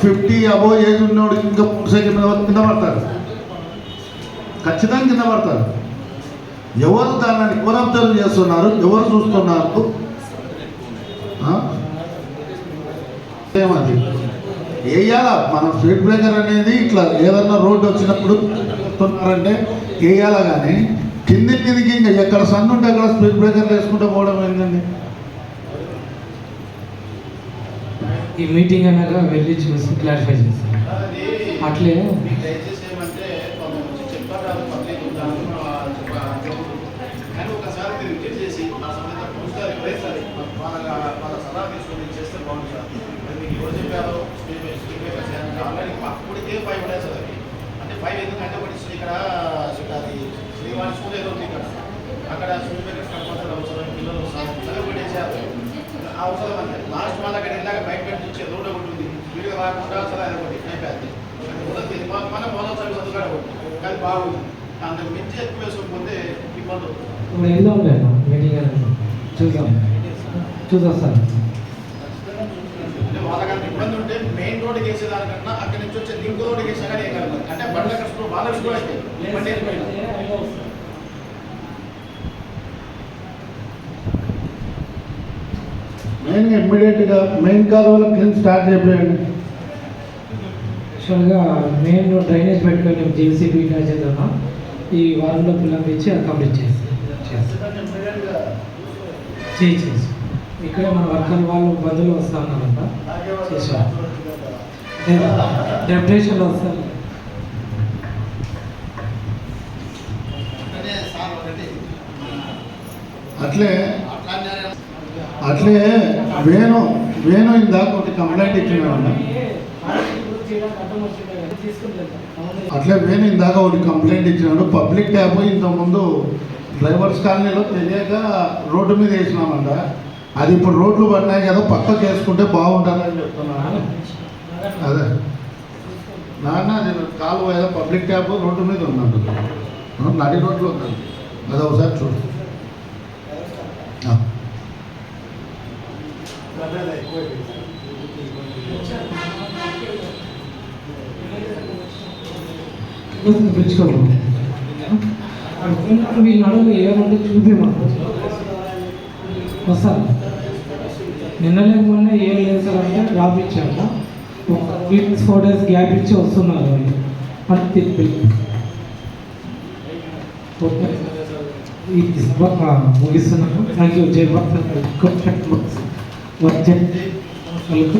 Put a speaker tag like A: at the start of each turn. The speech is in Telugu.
A: ఫిఫ్టీ అబో ఏజ్ ఉన్నోడు ఇంకా మోటార్ కింద పడతారు ఖచ్చితంగా కింద పడతారు ఎవరు దాన్ని ఎవరు చేస్తున్నారు? ఎవరు చూస్తున్నారు? ఏమది? వేయాలా? మనం స్పీడ్ బ్రేకర్ అనేది ఇట్లా ఏదన్నా రోడ్డు వచ్చినప్పుడు చెప్తున్నారంటే వేయాలా కానీ కింది కిందికి ఇంకా ఎక్కడ సన్ ఉంటే అక్కడ స్పీడ్ బ్రేకర్లు వేసుకుంటూ పోవడం ఏంటండి?
B: ఈ మీటింగ్ అనగా వెళ్ళి చూసి క్లారిఫై చేస్తాను. అట్లే
C: దయచేసి ఏమంటే కొంచెం చెప్పారు అవసరం అంటే లాస్ట్ వాళ్ళ అక్కడ ఇందాక బయట పెట్టి ఇచ్చే రోడ్ ఒకటి ఉంది వీడియో రాకుండా అసలు అది ఒకటి అయిపోయింది. మొదటి మన మొదటి సర్వీస్ అది కూడా ఒకటి కానీ బాగుంది. అంతకు మించి ఎక్కువ వేసుకోకపోతే ఇబ్బంది అవుతుంది.
B: వెళ్దాం లేదు మీటింగ్ చూద్దాం. చూద్దాం సార్.
C: వాళ్ళకంత ఇబ్బంది ఉంటే మెయిన్ రోడ్కి వేసేదానికన్నా అక్కడి నుంచి వచ్చే లింక్ రోడ్కి వేసినా కానీ ఏం కాదు అంటే బండ్ల కష్టం వాళ్ళకి కూడా అయితే
A: మెయిన్గా ఇమ్మీడియట్గా మెయిన్ కాలువలో క్లీన్ స్టార్ట్ చేయలేండి
B: యాక్చువల్గా మెయిన్ డ్రైనేజ్ పెట్టుకొని జేసీబీ చేద్దామా ఈ వారంలో పిల్లలు ఇచ్చి అది కంప్లీట్ చేసి చేసి ఇక్కడే మన వర్కర్ వాళ్ళు బంధువులు వస్తా ఉన్నారంట. చేసాం డెప్యుటేషన్లో వస్తారు.
A: అట్లే అట్లే వేణు వేణు ఇందాక ఒకటి కంప్లైంట్ ఇచ్చినాడు అట్లే వేణు ఇందాక ఒకటి కంప్లైంట్ ఇచ్చినాడు. పబ్లిక్ ట్యాబ్ ఇంతకుముందు డ్రైవర్స్ కాలనీలో తెలియక రోడ్డు మీద వేసినామంట. అది ఇప్పుడు రోడ్లు పడినాయి కదా పక్కకు వేసుకుంటే బాగుంటుందని చెప్తున్నాను అదే. నాన్న అది కాలువ ఏదో పబ్లిక్ ట్యాబ్ రోడ్డు మీద ఉందండి నడి రోడ్లో ఉందండి అది ఒకసారి చూడు. ఆ.
B: పిలుచుకోవాలి వీళ్ళు అడుగు ఏమంటే చూపించమను వస్తాను నిన్న లేకుండా ఏం లేదు సార్ అంటే డ్రాప్ ఇచ్చాము ఒక వీక్స్ ఫోర్ డేస్ గ్యాప్ ఇచ్చి వస్తున్నారు అని అంతే ఓకే ఈ ముగిస్తున్నాను థ్యాంక్ యూ జై భక్త వర్క్